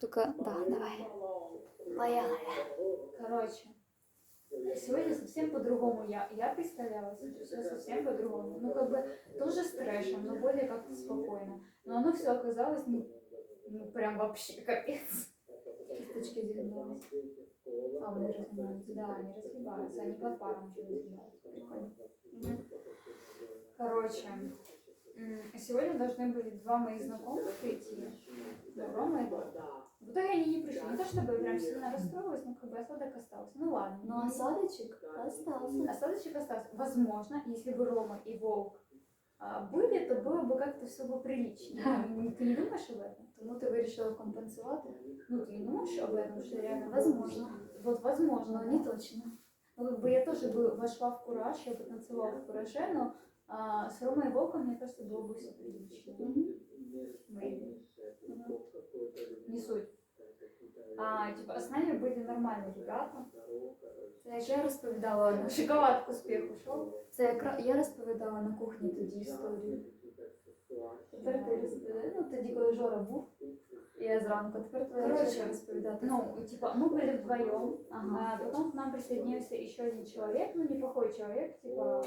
Только, да, давай. Поехали. Короче, сегодня совсем по-другому я, я представляла совсем по-другому. Ну, как бы тоже с трэшем, но более как-то спокойно. Но оно все оказалось, ну, ну, прям вообще капец. Кисточки разгибаются. А, они разгибаются. Да, они разгибаются. Они под паром еще разгибаются. Прикольно. Короче, сегодня должны были два моих знакомых прийти. Ну, Рома и Рома. В итоге они не пришли. Не то чтобы я прям сильно расстроилась, но как бы осадок остался. Ну ладно. Ну, осадочек остался. Осадочек остался. Возможно, если бы Рома и Волк а, были, то было бы как-то все бы приличнее. Ты не думаешь об этом? Тому ти вирішила компенсувати? Ну, ты не думаешь об этом, что реально Возможно. Вот возможно, Но да. не точно. Ну, как бы я тоже бы вошла в кураж, я бы танцевала в кураже, но а, с Ромой и Волком, мне кажется, было бы все прилично. Maybe. Мгм. Не суть. А, типа, с нами были нормальные ребята. Це як я розповідала на Шоколад к успеху шел. це як я розповідала на кухні тоді історію. Тепер ти розповідай. Ну тоді, коли Жора був, і я зранку, тепер твоя Короче, черга розповідати. Ну, типа, мы были вдвоем, ага. а потом к нам присоединился еще один человек, ну, неплохой человек, типа,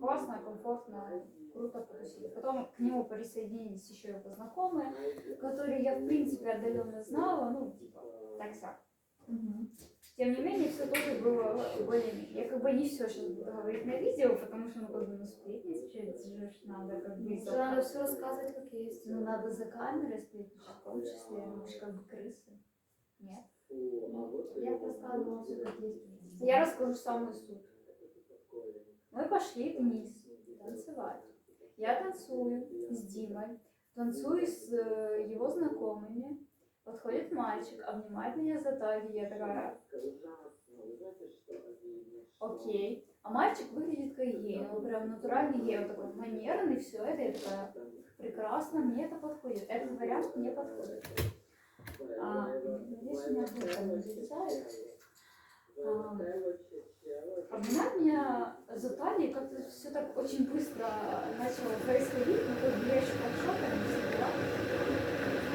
классно, комфортно, круто потусили. Потом к нему присоединились еще его знакомые, которые я, в принципе, отдаленно знала, ну, типа, так так. Мгм. Тем не менее, все тоже было более-менее. Я как бы не все сейчас буду говорить на видео, потому что, ну, как бы, ну, сплетничать же надо, как бы, Це Треба все розказувати, як є. ну, надо за камерой сплетничать, в том числе, мы же как бы крысы. Нет? Я розказувала все, як є. Я расскажу самую суть. Мы пошли вниз танцевать. Я танцую с Димой, танцую с э, его знакомыми. Подходит мальчик, обнимает меня за талию. Я такая, окей. А мальчик выглядит как гей, он прям натуральный гей, он такой манерный, все это. Такая, прекрасно, мне это подходит. Этот вариант мне подходит. А, надеюсь, меня звук не зависает. А, обнимать меня за талию, как-то все так очень быстро начало происходить, ну, как бы я еще под шоком не была.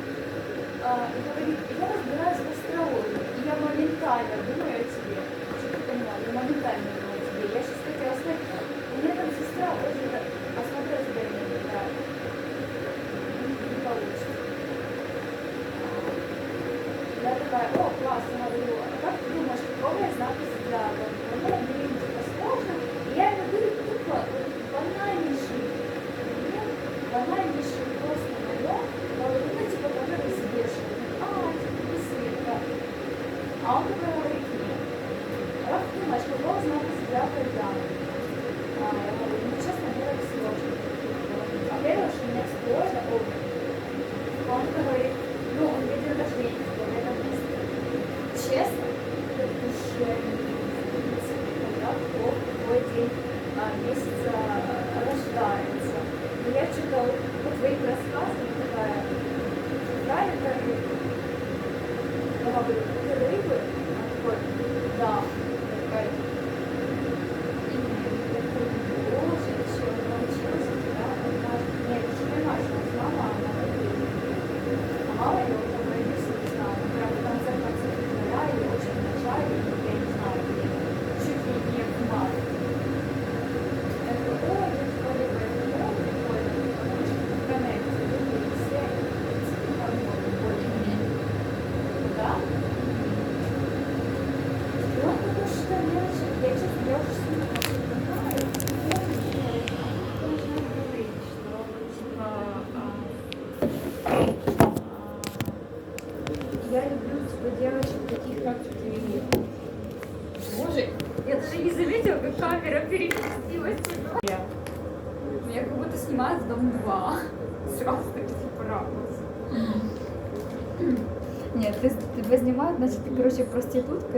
А, говорит, я разбираюсь в астрологии, и я моментально думаю о тебе. Что ты? Я моментально думаю о тебе. Я сейчас хотела сказать, у меня там сестра очень так, а тебя не. Не получится. Я такая, о, классно, говорю, а как ты думаешь, какого я знака зодиака? Ну, блин, типа я ему говорю, тупо, банальнейший банальнейший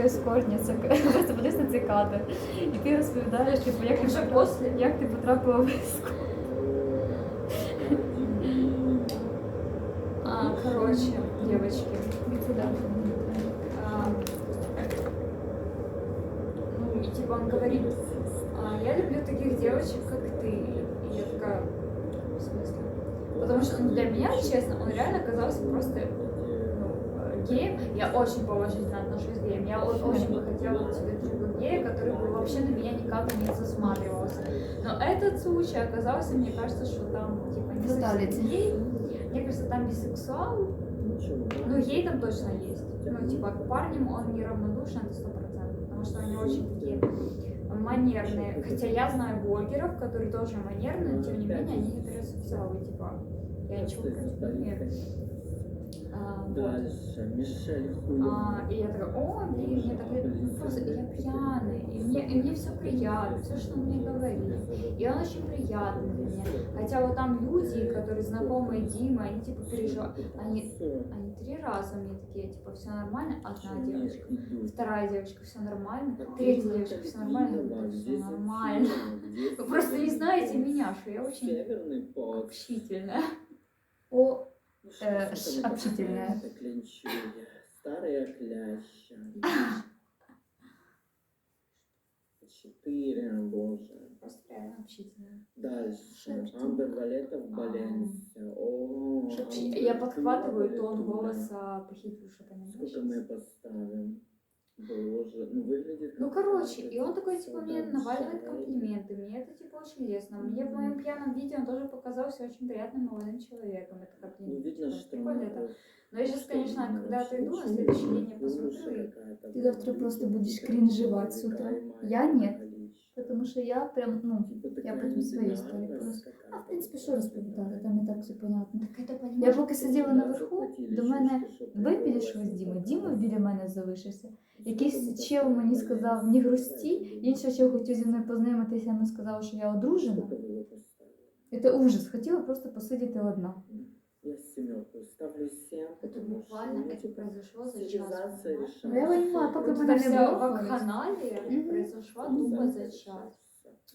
проститутка, ескортниця, просто подивись на цей кадр. І ти розповідаєш, типу, як, ти Вже потрапила- після? як ти потрапила в ескорт. А, короче, девочки. Іди сюди. а, ну, и типа он говорит, а, я люблю таких девочек, как ты. И я такая, в смысле? Потому что ну, для меня, честно, он реально казался просто ну, Я очень положительно отношусь к геям. Я вот очень бы хотела себе друга гея, который бы вообще на меня никак не засматривался. Но этот случай оказался, мне кажется, что там типа не совсем гей. Мне кажется, там бисексуал. Ну, гей там точно есть. Ну, типа, к парням он неравнодушен, это сто процентов. Потому что они очень такие манерные. Хотя я знаю блогеров, которые тоже манерные, но тем не менее они гетеросексуалы, типа. Я ничего против не имею. Дальше. Мишель Хули. А, и я такая, о, блин, мне так ну, просто я пьяный, и мне, и мне все приятно, все, что он мне говорит. И он очень приятный для меня. Хотя вот там люди, которые знакомые Димы, они типа переживают, они, они три раза мне такие, типа, все нормально, одна девочка. Вторая девочка, все нормально. Третья девочка, все нормально. Я все нормально. Вы просто не знаете меня, что я очень общительная. О, Э, общительная. Старая кляща. Четыре, боже. Реально общительная. Дальше. Амбер Валета в Баленсе. О, Я подхватываю тон голоса похитившего Сколько мы поставим? Боже, ну выглядит Ну, короче, и он такой, типа, мне наваливает комплименты, мне это, очень лестно. Мне в моем пьяном видео он тоже показался очень приятным молодым человеком. Это как Ну, видно, типа, что прикольно это. надо- Но я сейчас, что конечно, видно, когда что отойду, на очень следующий день я лучше посмотрю и... какая-то Ты завтра просто будешь кринжевать с утра. Я нет. Потому що я прям, ну, Типа Я такая потім свої недогарка історії просто. какая-то. а в принципі, що розповідати, там і так все понятно. Так это Я понимаешь? поки сиділа наверху, Захватили до мене щучки, щоб ви прикололась, підійшли з Дімою. типа, Діма там. біля мене залишився. Якийсь Сколько чел мы мені поставили? сказав не грусті, Давайте інший чел хотів зі мною познайомитися, я йому сказала, що я одружена. Сколько было поставили? Це ужас, хотіла просто посидіти одна. Я семерку ставлю семь. Это потому буквально что, ну, это типа, произошло за час. цивилизация понимаешь? решает. Ну, я понимаю, пока Вот бы эта не вся было, вакханалия Мгм. произошла Мгм. тупо за час.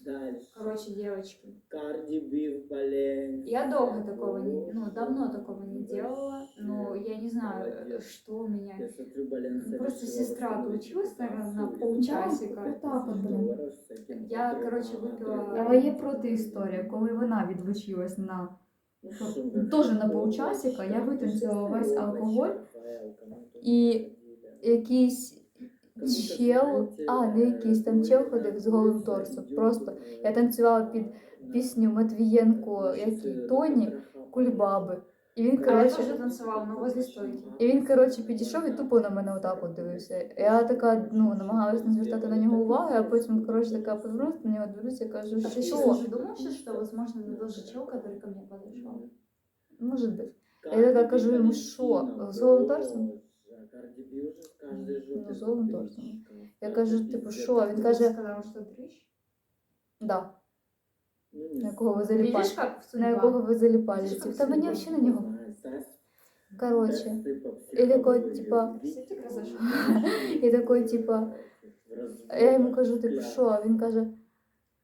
Дальше. Короче, девочки, Карди Би в Баленсе. я долго такого не, ну, давно такого не делала, но я не знаю, Молодец. что у меня. Я смотрю, Баленсе Ну, просто решила сестра восстановить отучилась, наверное, на репутацию. полчасика. Вот так от, блін. Долларов с этим Я, подрывом, короче, выпила- отрывом. Але є проти історія, коли вона відлучилась на Ну, що, что вы, тоже на что полчасика, вы, я витанцювала весь что алкоголь, Рафаэлка, ну, тут і ходили. якийсь чел, а не якийсь там чел ходив з голим торсом. Просто я танцювала під пісню Матвієнко, який Тоні, Кульбаби. І він, А я коротше, тоже танцевала, но возле стойки. і він, коротше, підійшов і тупо на мене отак от дивився. Я така, ну, намагалась не звертати на нього уваги, а потім, коротше, така повернувся на нього, дивлюся і кажу, А що ты що? что, думаешь, что, возможно, это тоже чел, который ко мне подошел? Може бути. Я така кажу йому, що, з голим торсом? Ну, з голим торсом. Я кажу, типу, що? Він каже, сказал, что дрыщ. да, Ну, на якого ви заліпали. Видишь, как На судьба? якого ви заліпали. Ти ж як Та мені взагалі на нього. Коротше. І такой, типа, і такий, типа, я йому кажу, типу, що? А він каже,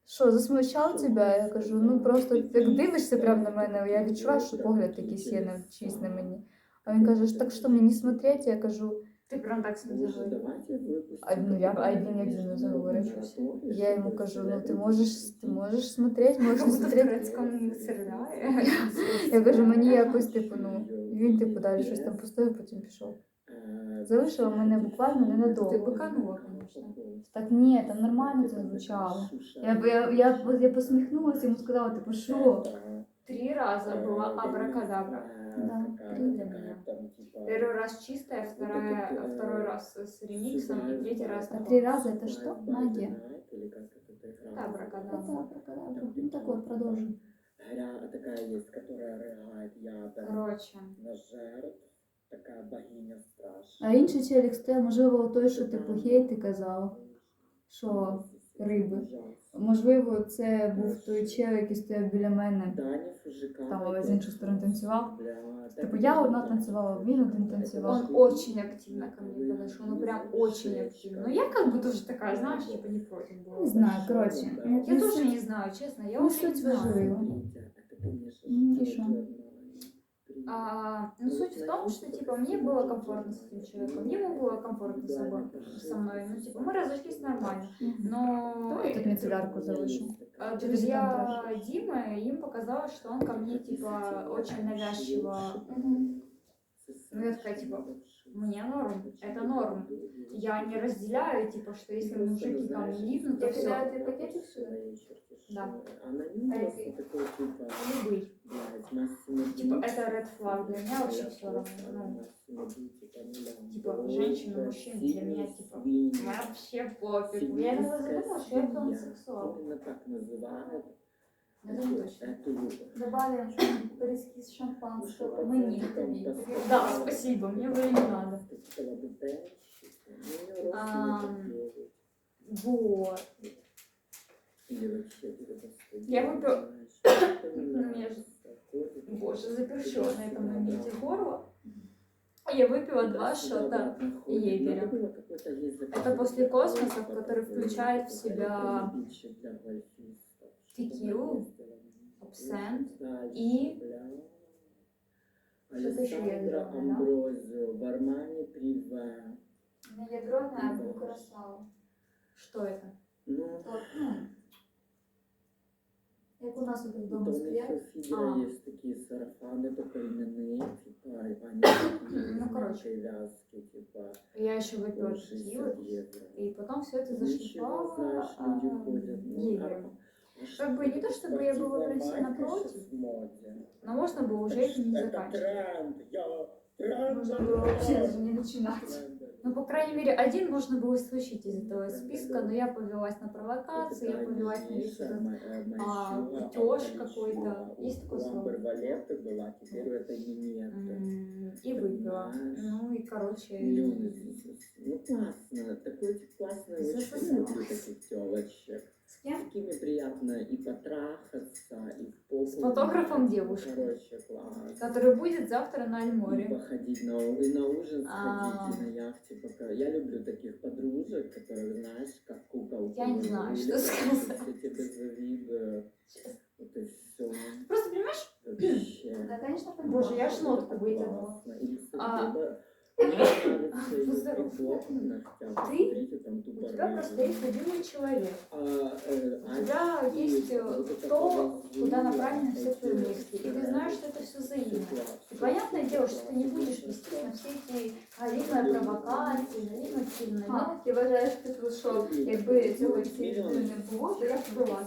що, засмущав тебе? Я кажу, ну просто ти дивишся прямо на мене, я відчуваю, що погляд якийсь є на чийсь на мені. А він каже, так що мені не смотреть? Я кажу, Ты прям так с ним заговорил. А, ну, я- а він як зі мною заговорив? я йому кажу, ну ти можеш, ти можеш смотреть, можеш Как не будто в смотреть. турецком сериале. Я кажу, мені якось, типу, ну, він типу далі щось там постояв, потім пішов. Залишила мене буквально ненадовго. Ты быканула, конечно. Так ні, там нормально це звучало. Я, я, я, я посміхнулася, йому сказала, типу, що? Три раза была абракадабра. Да, три для меня. Первый раз чистая, вторая, а второй раз с ремиксом и третий раз А такой. три рази це що? Магія. Да, абракадабра. Це абракадабра. Ну так от, продовжуй. Гря такая есть, которая рыгает ядом Короче, на жертв. Такая богиня страшная. А інший челік стояв, можливо, той, що типу гей, ти казав, що риби. Можливо, це був той чел, який стояв біля мене. Там, але з іншої сторони танцював. Типу я одна танцювала, він один танцював. он очень активно ко мне подошел, ну прям очень активно. Но я как бы тоже такая, знаешь, типа не против была. Не знаю, коротше. ну, Я тоже не знаю, честно, я Ну, уже не суть. М, и шо? А, ну, суть в том, что, типа, мне было комфортно с этим человеком, ему было комфортно с собой, со мной. Ну, типа, мы разошлись нормально. Но Давай тут мицеллярку залишу. а, друзья Димы, им показалось, что он ко мне, типа, очень навязчиво Ну, я такая, типа, мне норм, это норм. Я не разделяю, типа, что если мужики мне липнут, то Я все. кидаю тебе пакетик сюда? Да. Типа, Любый. блядь, Массимо Типа, это red flag для меня вообще Я все равно. Ну, там, типа, женщина, мужчина для меня, типа, вообще пофиг. Я иногда задумалась, что я транссексуал. Так называют. Добавим пересказ шампанского. Мы не любим. Да, спасибо, мне уже не надо. Ам, Вот. Я выпила- Ну, меня же- Боже, заперчила на этом моменте горло. Я выпила два шота. егеря. Это после космоса, который включает в себя текилу, абсент ядреное, да? Амброзио в Армане Приве. Не ядреная, а курасава. Что это? Ну, От, ну, як у нас тут вдома у них стоять. у Фидера А. есть такие сарафаны, только льняные, типа, Ну, короче. вязки, типа, Я еще выпила по текилу, 60 евро. и потом все это Ничего, зашлифовала знаешь, люди а, ходят, ну, егерем. а Как бы не то, чтобы я была сильно Практиковать против, но можно было уже этим не заканчивать. Можно было вообще даже не начинать. Ну, по крайней мере, один можно было исключить из этого списка, но я повелась на провокации, я повелась на весь этот а, кутёж какой-то. Есть такое слово? И выпила. Ну и, короче. Ну классно, такой классный, очень С кем? Такими приятно и потрахаться, и в попу. С фотографом девушки. Короче, класс. который будет завтра на И Альморе. походить на, и на ужин А. сходить, и на яхте пока. Я люблю таких подружек, которых, знаешь, как куколки. Я не знаю, что сказать. Я тебе завидую. Вот и все. Просто понимаешь, Вообще. Да, конечно, понимаю. Боже, я ж нотку вытянула. И, А. либо- мне кажется, её Здорово. прикол на ногтях. Ты? Смотрите, там у тупо тебя рыжий. просто есть любимый человек. А, э, У тебя а есть э, вот это то, вот куда зрение, направлены все эти твои мысли. И ты знаешь, что это все взаимно. И понятное дело, что ты не будешь вести на все эти галимые провокації, галімі фільми. Ну, А, ти вважаєш, типу, що якби цього цілі не було, то я б була.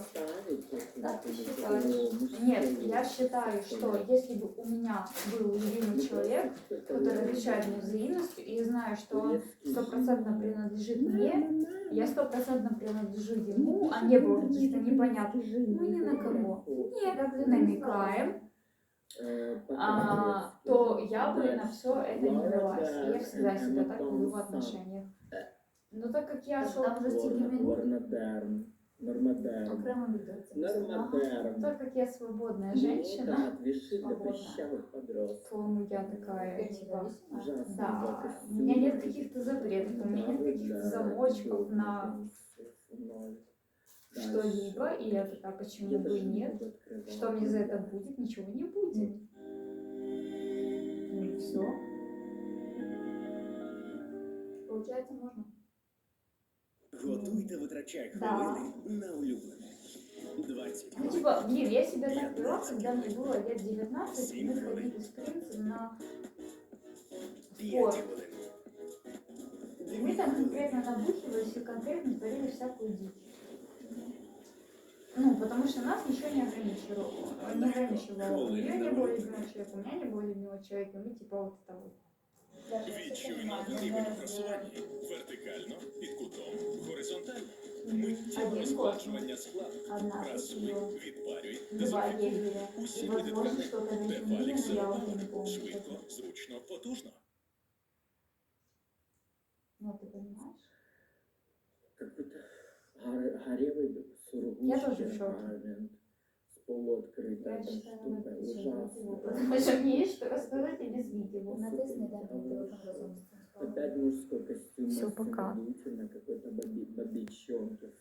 Так, ты считаешь? Нет, я считаю, что если бы у меня был любимый человек, который отвечает мне взаимностью, и я знаю, что он стопроцентно принадлежит мне, я стопроцентно принадлежу ему, а не было каких-то непонятных, ну ни на кого. Нет, не намекаем, а, то я бы на все это не велась. Я всегда себя так веду в отношениях. Но так как я шел, Там вже стільки минут. Нормодерн. Нормодерн. Окремо відео це Нормодерн. так как я свободная Ну, женщина, да, движи для свободная. прыщавых подростков. то ну, я такая, типа, Ужасно. да, костюм. у меня нет каких-то запретов, у меня нет каких-то Да, замочков да, на ноль. что-либо, и я такая, почему Я бы даже и не нет? буду открывать. Что мне за это будет? Ничего не будет. Ну и все. Получається, можна. Готуйте, витрачай хвилини на улюблене. 20 Ну, типа, блин, я себя так вела, когда мне было лет 19, и мы ходили с принцем на 5 спорт. И мы там конкретно набухивались и конкретно творили всякую дичь. Ну, потому что нас ничего не ограничивало. Не ограничивало. У нее не было любимого человека, у меня не было любимого человека. Мы типа вот это вот. Відчуйно рівень просування. Вертикально, під кутом, горизонтально. Миттєве Один розгладжування складу. Одна Прасуй, купила. відпарюй, Два дезінфікуй. егеря. Усі И, види возможно, тканин. что-то между ними, Тефалік но я уже не силикон. помню. Швидко, зручно, потужно. Ну, ты понимаешь? Какой-то гор- горелый сургуч. Я тоже в шоке. эта считаю, штука. Ужасно. видео, Потому что мне есть что рассказать и без видео. Натисни телефон разом Опять мужской костюм. Массимо пока. На какой-то баби- бабичонке.